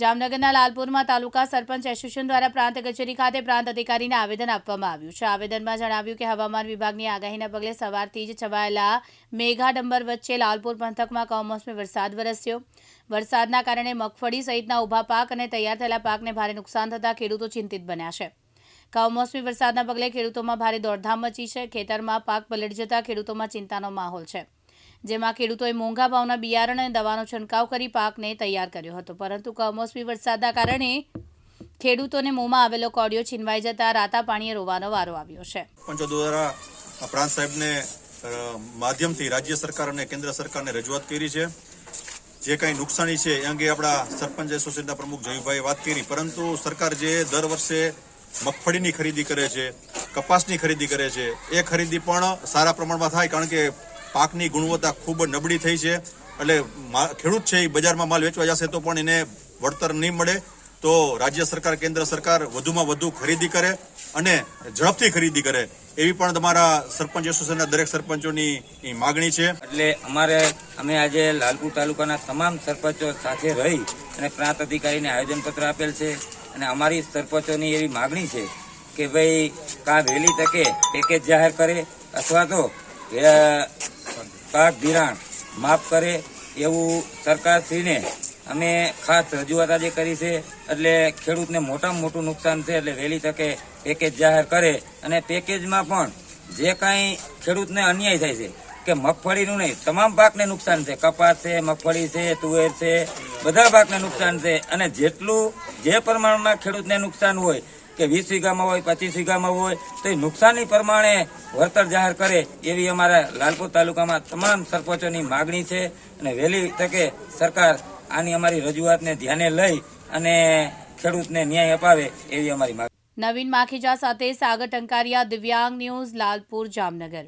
જામનગરના લાલપુરમાં તાલુકા સરપંચ એસોસિએશન દ્વારા પ્રાંત કચેરી ખાતે પ્રાંત અધિકારીને આવેદન આપવામાં આવ્યું છે. આવેદનમાં જણાવ્યું કે હવામાન વિભાગની આગાહીના પગલે સવારથી જ છવાયેલા મેઘા ડંબર વચ્ચે લાલપુર પંથકમાં કમોસમી વરસાદ વરસ્યો. વરસાદના કારણે મગફળી સહિતના ઊભા પાક અને તૈયાર થયેલા પાકને ભારે નુકસાન થતાં ખેડૂતો ચિંતિત બન્યા છે. કમોસમી વરસાદના પગલે ખેડૂતોમાં ભારે દોડધામ મચી છે. ખેતરમાં પાક પલટ જતા ખેડૂતોમાં ચિંતાનો માહોલ છે. જેમાં ખેડૂતોએ મોંઘા ભાવના બિયારણ અને દવાનો છંટકાવ કરી પાકને તૈયાર કર્યો હતો. પરંતુ કમોસમી વરસાદના કારણે ખેડૂતોને મોંમાં આવેલો કોડિયો છીનવાઈ જતા રાતા પાણીએ રોવાનો વારો આવ્યો છે. પંચો દ્વારા પ્રાંત સાહેબને માધ્યમથી રાજ્ય સરકાર અને કેન્દ્ર સરકારને રજૂઆત કરી છે. જે કાંઈ નુકસાની છે એ અંગે આપણા સરપંચ એસોસિએશનના પ્રમુખ જયુભાઈએ વાત કરી. પરંતુ સરકાર જે દર વર્ષે મગફળીની ખરીદી કરે છે, કપાસની ખરીદી કરે છે, એ ખરીદી પણ સારા પ્રમાણમાં થાય કારણ કે પાકની ગુણવત્તા ખૂબ નબળી થઈ છે. એટલે ખેડૂત છે એ બજારમાં માલ વેચવા જશે તો પણ એને વળતર નહીં મળે. તો રાજ્ય સરકાર, કેન્દ્ર સરકાર વધુમાં વધુ ખરીદી કરે અને ઝડપથી ખરીદી કરે. એવી પણ તમારા સરપંચ એસોસિએશનના દરેક સરપંચોની માગણી છે. એટલે અમારે, અમે આજે લાલપુર તાલુકાના તમામ સરપંચો સાથે રહી અને પ્રાંત અધિકારીને આયોજનપત્ર આપેલ છે અને અમારી સરપંચોની એવી માગણી છે કે ભાઈ કા વહેલી તકે પેકેજ જાહેર કરે અથવા તો પાક ધિરાણ માફ કરે એવું સરકારશ્રીને અમે ખાસ રજૂઆત આજે કરી છે. એટલે ખેડૂતને મોટામાં મોટું નુકસાન છે એટલે વહેલી તકે પેકેજ જાહેર કરે અને પેકેજમાં પણ જે કાંઈ ખેડૂતને અન્યાય થાય છે કે મગફળીનું નહીં, તમામ પાકને નુકસાન છે. કપાસ છે, મગફળી છે, તુવેર છે, બધા પાકને નુકસાન છે. અને જેટલું જે પ્રમાણમાં ખેડૂતને નુકસાન હોય કે વીસ વીઘામાં હોય, પચીસ વીઘામાં હોય, તો એ નુકસાનની પ્રમાણે વળતર જાહેર કરે એવી અમારા લાલપુર તાલુકામાં તમામ સરપંચોની માગણી છે. અને વહેલી તકે સરકાર આની અમારી રજૂઆતને ધ્યાને લઈ અને ખેડૂતને ન્યાય અપાવે એવી અમારી માગણી. નવીન માખીજા સાથે સાગર ટંકારિયા, દિવ્યાંગ ન્યૂઝ, લાલપુર, જામનગર.